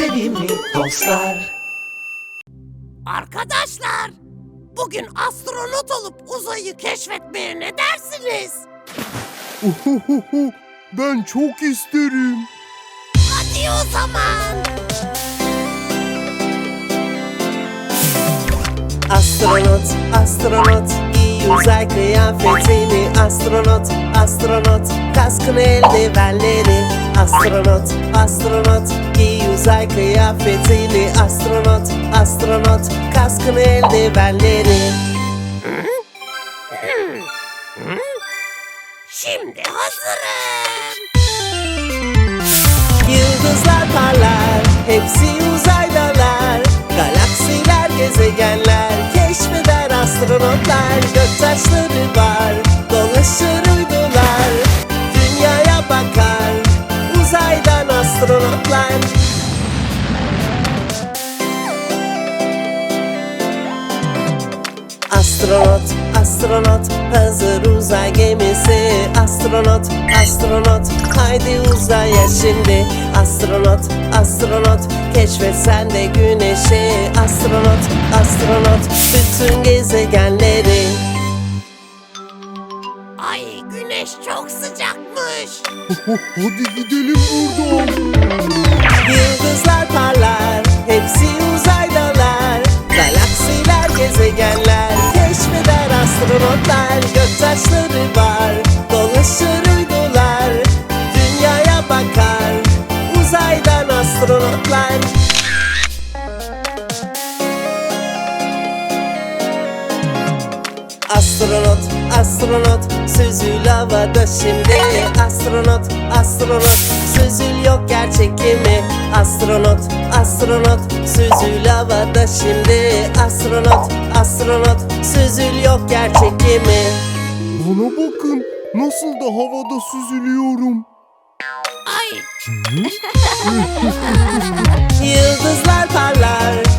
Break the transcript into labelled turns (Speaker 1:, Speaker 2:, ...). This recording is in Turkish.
Speaker 1: sevimli dostlar.
Speaker 2: Arkadaşlar, bugün astronot olup uzayı keşfetmeye ne dersiniz?
Speaker 3: Ben çok isterim.
Speaker 2: Hadi o zaman.
Speaker 4: Astronot, astronot giy uzay kıyafetini Astronot, astronot kaskını eldivenleri Astronot, astronot giy uzay kıyafetini Astronot, astronot kaskını eldivenleri.
Speaker 2: Şimdi hazırım.
Speaker 4: Yıldızlar parlar, hepsi uzaydalar. Galaksiler, gezegenler, keşfeder astronotlar. Göktaşları var, dolaşır uydular. Dünyaya bakar, uzaydan astronotlar Astronot, astronot, hazır uzay gemisi. Astronot, astronot, haydi uzaya şimdi. Astronot, astronot, keşfet sen de güneşi. Astronot, astronot, bütün gezegenleri.
Speaker 2: Ay güneş çok sıcakmış.
Speaker 3: Hadi gidelim buradan.
Speaker 4: Yıldızlar parlar, hepsi uzaydalar. Galaksiler, gezegenler, astronotlar Göktaşları var, dolaşır uydular Dünyaya bakar, uzaydan astronotlar. Astronot, astronot, süzül havada şimdi. Astronot, astronot, süzül yok gerçek gemi Astronot, astronot, süzül havada şimdi. Astronot, astronot, süzül yok gerçek gemi
Speaker 3: Bana bakın, nasıl da havada süzülüyorum.
Speaker 2: Ay.
Speaker 4: Yıldızlar parlar,